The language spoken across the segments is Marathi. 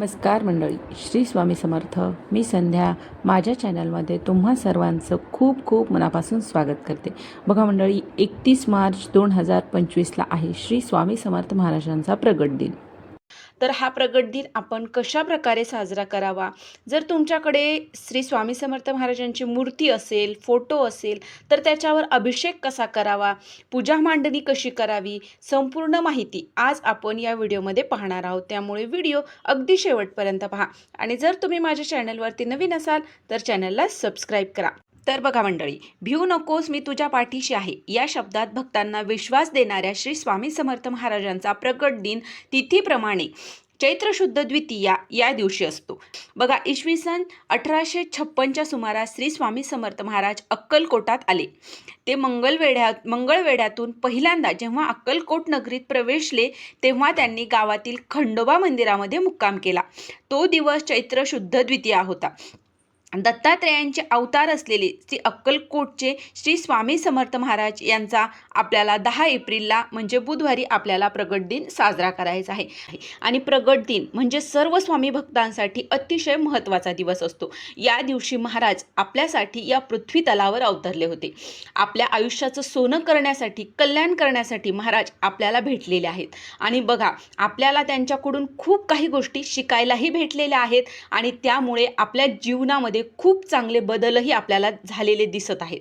नमस्कार मंडळी. श्री स्वामी समर्थ. मी संध्या. माझ्या चॅनलमध्ये तुम्हा सर्वांचं खूप खूप मनापासून स्वागत करते. बघा मंडळी एकतीस मार्च दोन हजार पंचवीसला आहे श्री स्वामी समर्थ महाराजांचा प्रगट दिन. तर हा प्रगट दिन आपण कशा प्रकारे साजरा करावा? जर तुमच्याकडे श्री स्वामी समर्थ महाराजांची मूर्ती असेल फोटो असेल तर त्याच्यावर अभिषेक कसा करावा? पूजा मांडणी कशी करावी? संपूर्ण माहिती आज आपण या व्हिडिओमध्ये पाहणार आहोत. त्यामुळे व्हिडिओ अगदी शेवटपर्यंत पहा. आणि जर तुम्ही माझ्या चॅनलवरती नवीन असाल तर चॅनलला सबस्क्राईब करा. तर बघा मंडळी भिऊ नकोस मी तुझ्या पाठीशी आहे. या शब्दात भक्तांना विश्वास देणाऱ्या श्री स्वामी समर्थ महाराजांचा प्रकट दिन तिथीप्रमाणे चैत्र शुद्ध द्वितीया या दिवशी असतो. बघा इसवी सन अठराशे छप्पनच्या सुमारास श्री स्वामी समर्थ महाराज अक्कलकोटात आले. ते मंगलवेढ्या मंगळवेढ्यातून पहिल्यांदा जेव्हा अक्कलकोट नगरीत प्रवेशले तेव्हा त्यांनी गावातील खंडोबा मंदिरामध्ये मुक्काम केला. तो दिवस चैत्र शुद्ध द्वितीया होता. दत्तात्रेयांचे अवतार असलेले श्री अक्कलकोटचे श्री स्वामी समर्थ महाराज यांचा आपल्याला दहा एप्रिलला म्हणजे बुधवारी आपल्याला प्रगट दिन साजरा करायचा आहे. आणि प्रगट दिन म्हणजे सर्व स्वामी भक्तांसाठी अतिशय महत्त्वाचा दिवस असतो. या दिवशी महाराज आपल्यासाठी या पृथ्वी तलावर अवतरले होते. आपल्या आयुष्याचं सोनं करण्यासाठी कल्याण करण्यासाठी महाराज आपल्याला भेटलेले आहेत. आणि बघा आपल्याला त्यांच्याकडून खूप काही गोष्टी शिकायलाही भेटलेल्या आहेत. आणि त्यामुळे आपल्या जीवनामध्ये खूप चांगले बदलही आपल्याला झालेले दिसत आहेत.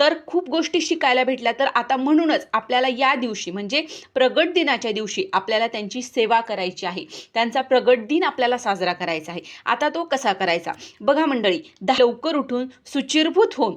तर खूप गोष्टी शिकायला भेटल्या. तर आता म्हणूनच आपल्याला या दिवशी म्हणजे प्रगट दिनाच्या दिवशी आपल्याला त्यांची सेवा करायची आहे. त्यांचा प्रगट दिन आपल्याला साजरा करायचा आहे. आता तो कसा करायचा? बघा मंडळी दहा लवकर उठून सुचिरभूत होऊन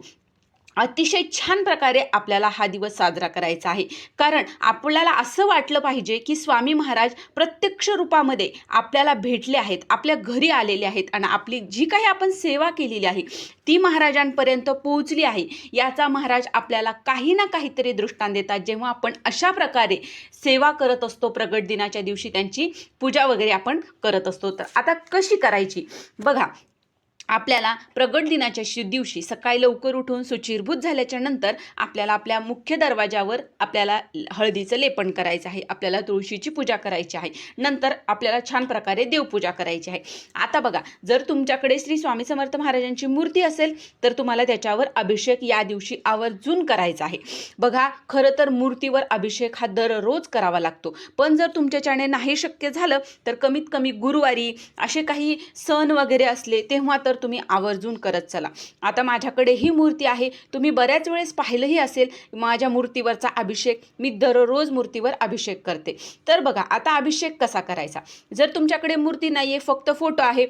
अतिशय छान प्रकारे आपल्याला हा दिवस साजरा करायचा आहे. कारण आपल्याला असं वाटलं पाहिजे की स्वामी महाराज प्रत्यक्ष रूपामध्ये आपल्याला भेटले आहेत आपल्या घरी आलेले आहेत आणि आपली जी काही आपण सेवा केलेली आहे ती महाराजांपर्यंत पोहोचली आहे. याचा महाराज आपल्याला काही ना काहीतरी दृष्टांत देतात. जेव्हा आपण अशा प्रकारे सेवा करत असतो प्रगट दिनाच्या दिवशी त्यांची पूजा वगैरे आपण करत असतो. तर आता कशी करायची? बघा आपल्याला प्रगट दिनाच्या दिवशी सकाळी लवकर उठून सुचिरभूत झाल्याच्यानंतर आपल्याला आपल्या मुख्य दरवाजावर आपल्याला हळदीचं लेपन करायचं आहे आपल्याला तुळशीची पूजा करायची आहे नंतर आपल्याला छान प्रकारे देवपूजा करायची आहे. आता बघा जर तुमच्याकडे श्री स्वामी समर्थ महाराजांची मूर्ती असेल तर तुम्हाला त्याच्यावर अभिषेक या दिवशी आवर्जून करायचा आहे. बघा खरं तर मूर्तीवर अभिषेक हा दररोज करावा लागतो. पण जर तुमच्याच्याने नाही शक्य झालं तर कमीत कमी गुरुवारी असे काही सण वगैरे असले तेव्हा तर तर तुम्ही आवर्जून करत चला. आता माझ्याकडे ही मूर्ती आहे. तुम्ही बऱ्याच वेळेस पाहिलंही असेल माझ्या मूर्तीवरचा अभिषेक. मी दररोज मूर्तीवर अभिषेक करते. तर बघा आता अभिषेक कसा करायचा? जर तुमच्याकडे मूर्ती नाही आहे फक्त फोटो आहे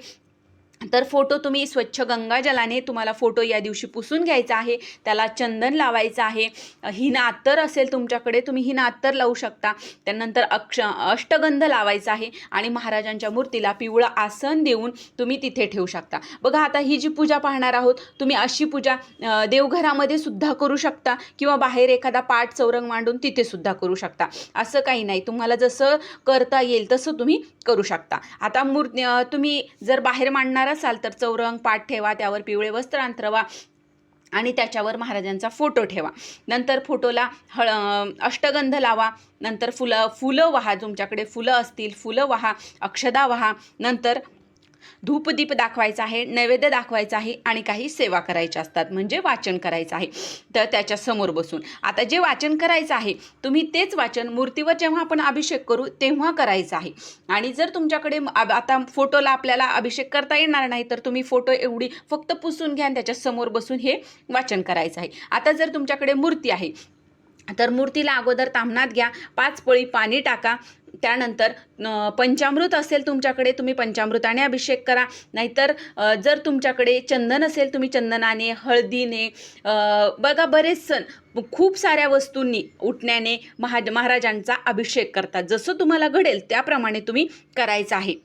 तर फोटो तुम्ही स्वच्छ गंगाजलाने तुम्हाला फोटो या दिवशी पुसून घ्यायचा आहे. त्याला चंदन लावायचं आहे. हिना अत्तर असेल तुमच्याकडे तुम्ही हिना अत्तर लावू शकता. त्यानंतर अक्ष अष्टगंध लावायचा आहे आणि महाराजांच्या मूर्तीला पिवळं आसन देऊन तुम्ही तिथे ठेवू शकता. बघा आता ही जी पूजा पाहणार आहोत तुम्ही अशी पूजा देवघरामध्ये सुद्धा करू शकता किंवा बाहेर एखादा पाठ चौरंग मांडून तिथे सुद्धा करू शकता. असं काही नाही. तुम्हाला जसं करता येईल तसं तुम्ही करू शकता. आता मूर्ती तुम्ही जर बाहेर मांडणार असाल तर चौरंग पाठ ठेवा त्यावर पिवळे वस्त्र अंथरवा आणि त्याच्यावर महाराजांचा फोटो ठेवा. नंतर फोटोला हळ अष्टगंध लावा नंतर फुलं फुलं वाहा तुमच्याकडे फुलं असतील फुलं वाहा अक्षदा वाहा नंतर धूपदीप दाखवायचा आहे नैवेद्य दाखवायचा आहे आणि काही सेवा करायच्या असतात. म्हणजे वाचन करायचं आहे. तर त्याच्यासमोर बसून. आता जे वाचन करायचं आहे तुम्ही तेच वाचन मूर्तीवर जेव्हा आपण अभिषेक करू तेव्हा करायचं आहे. आणि जर तुमच्याकडे आता फोटोला आपल्याला अभिषेक करता येणार नाही तर तुम्ही फोटो एवढी फक्त पुसून घ्या आणि त्याच्यासमोर बसून हे वाचन करायचं आहे. आता जर तुमच्याकडे मूर्ती आहे तर मूर्तीला अगोदर तामणात घ्या पाच पोळी पाणी टाका त्यानंतर पंचामृत असेल तुमच्याकडे तुम्ही पंचामृताने अभिषेक करा. नाहीतर जर तुमच्याकडे चंदन असेल तुम्ही चंदनाने हळदीने बघा बरेच सण खूप साऱ्या वस्तूंनी उठण्याने महा महाराजांचा अभिषेक करतात. जसं तुम्हाला घडेल त्याप्रमाणे तुम्ही करायचं आहे.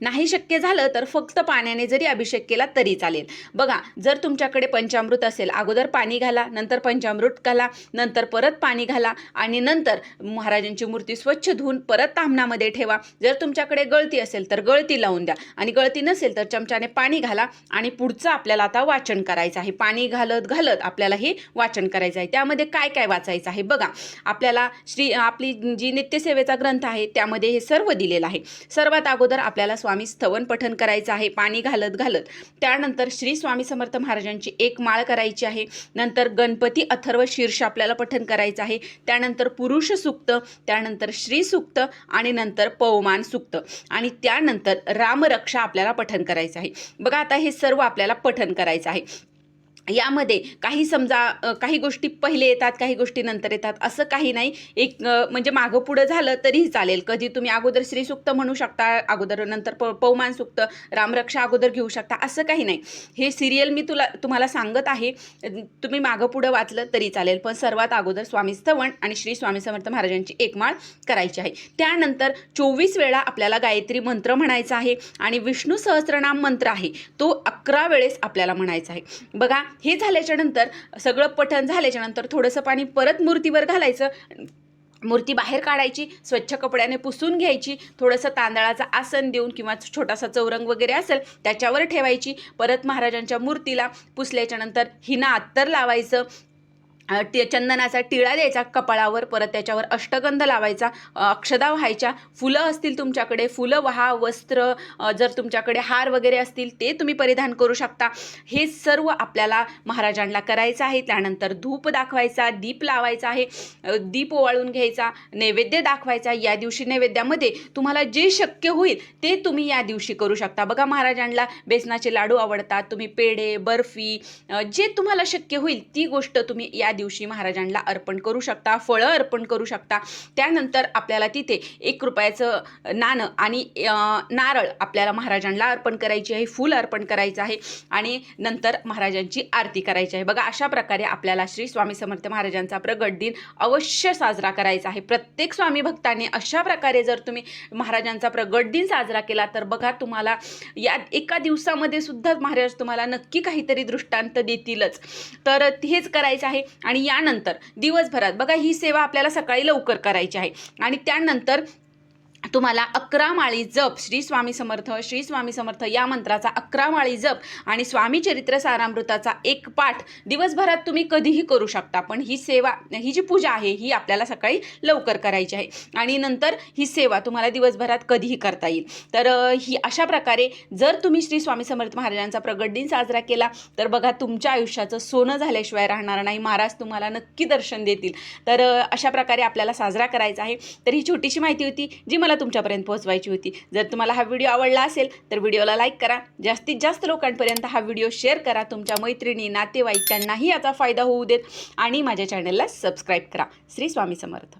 नाही शक्य झालं तर फक्त पाण्याने जरी अभिषेक केला तरी चालेल. बघा जर तुमच्याकडे पंचामृत असेल अगोदर पाणी घाला नंतर पंचामृत घाला नंतर परत पाणी घाला आणि नंतर महाराजांची मूर्ती स्वच्छ धुवून परत तांबणामध्ये ठेवा. जर तुमच्याकडे गळती असेल तर गळती लावून द्या आणि गळती नसेल तर चमच्याने पाणी घाला आणि पुढचं आपल्याला आता वाचन करायचं आहे. पाणी घालत घालत आपल्याला हे वाचन करायचं आहे. त्यामध्ये काय काय वाचायचं आहे? बघा आपल्याला श्री आपली जी नित्यसेवेचा ग्रंथ आहे त्यामध्ये हे सर्व दिलेलं आहे. सर्वात अगोदर आपल्याला आपल्याला स्वामी स्तवन पठन करायचं आहे पाणी घालत घालत. त्यानंतर श्री स्वामी समर्थ महाराजांची एक माळ करायची आहे. नंतर गणपती अथर्व शीर्ष आपल्याला पठन करायचं आहे. त्यानंतर पुरुष सुक्त त्यानंतर श्री सुक्त आणि नंतर पवमान सुक्त. आणि त्यानंतर रामरक्षा आपल्याला पठन करायचं आहे. बघा आता हे सर्व आपल्याला पठन करायचं आहे. यामध्ये काही समजा काही गोष्टी पहिले येतात काही गोष्टी नंतर येतात असं काही नाही. एक म्हणजे मागं पुढं झालं तरीही चालेल. कधी तुम्ही अगोदर श्रीसुक्त म्हणू शकता अगोदर नंतर प पवमान सुक्त रामरक्षा अगोदर घेऊ शकता असं काही नाही. हे सिरियल मी तुला तुम्हाला सांगत आहे. तुम्ही मागं पुढं वाचलं तरी चालेल पण सर्वात अगोदर स्वामी स्तवण आणि श्री स्वामी समर्थ महाराजांची एकमाळ करायची आहे. त्यानंतर चोवीस वेळा आपल्याला गायत्री मंत्र म्हणायचा आहे आणि विष्णू सहस्रनाम मंत्र आहे. तो अकरा वेळेस आपल्याला म्हणायचं आहे. बघा हे झाल्याच्यानंतर सगळं पठण झाल्याच्यानंतर थोडंसं पाणी परत मूर्तीवर घालायचं. मूर्ती बाहेर काढायची स्वच्छ कपड्याने पुसून घ्यायची थोडंसं तांदळाचं आसन देऊन किंवा छोटासा चौरंग वगैरे असेल त्याच्यावर ठेवायची. परत महाराजांच्या मूर्तीला पुसल्याच्यानंतर हिना अत्तर लावायचं. अ, चंदनाचा टिळा द्यायचा कपाळावर परत त्याच्यावर अष्टगंध लावायचा अक्षदा व्हायच्या. फुलं असतील तुमच्याकडे फुलं वहा वस्त्र जर तुमच्याकडे हार वगैरे असतील ते तुम्ही परिधान करू शकता. हे सर्व आपल्याला महाराजांना करायचं आहे. त्यानंतर धूप दाखवायचा दीप लावायचा आहे. दीप ओवाळून घ्यायचा नैवेद्य दाखवायचा. या दिवशी नैवेद्यामध्ये तुम्हाला जे शक्य होईल ते तुम्ही या दिवशी करू शकता. बघा महाराजांना बेसनाचे लाडू आवडतात. तुम्ही पेढे बर्फी जे तुम्हाला शक्य होईल ती गोष्ट तुम्ही या दिवशी महाराजांना अर्पण करू शकता फळं अर्पण करू शकता. त्यानंतर आपल्याला तिथे एक रुपयाचं नाणं आणि नारळ आपल्याला महाराजांना अर्पण करायची आहे फूल अर्पण करायचं आहे आणि नंतर महाराजांची आरती करायची आहे. बघा अशा प्रकारे आपल्याला श्री स्वामी समर्थ महाराजांचा प्रगट दिन अवश्य साजरा करायचा आहे. प्रत्येक स्वामी भक्ताने अशा प्रकारे जर तुम्ही महाराजांचा प्रगट दिन साजरा केला तर बघा तुम्हाला या एका दिवसामध्ये सुद्धा महाराज तुम्हाला नक्की काहीतरी दृष्टांत देतीलच. तर हेच करायचं आहे. आणि यानंतर दिवसभरात बघा ही सेवा आपल्याला सकाळी लवकर करायची आहे. आणि त्यानंतर तुम्हाला अकरा माळी जप श्री स्वामी समर्थ श्री स्वामी समर्थ या मंत्राचा अकरा माळी जप आणि स्वामी चरित्र सारामृताचा एक पाठ दिवसभरात तुम्ही कधीही करू शकता. पण ही सेवा ही जी पूजा आहे ही आपल्याला सकाळी लवकर करायची आहे. आणि नंतर ही सेवा तुम्हाला दिवसभरात कधीही करता येईल. तर ही अशा प्रकारे जर तुम्ही श्री स्वामी समर्थ महाराजांचा प्रगट दिन साजरा केला तर बघा तुमच्या आयुष्याचं सोनं झाल्याशिवाय राहणार नाही. महाराज तुम्हाला नक्की दर्शन देतील. तर अशा प्रकारे आपल्याला साजरा करायचा आहे. तर ही छोटीशी माहिती होती जी मला तुमच्यापर्यंत पोहोचवायची होती. जर तुम्हाला हा व्हिडिओ आवडला असेल तर व्हिडिओला लाईक करा. जास्तीत जास्त लोकांपर्यंत हा व्हिडिओ शेअर करा. तुमच्या मैत्रिणी नातेवाईक त्यांनाही याचा फायदा होऊ देत. आणि माझ्या चॅनलला सबस्क्राईब करा. श्री स्वामी समर्थ.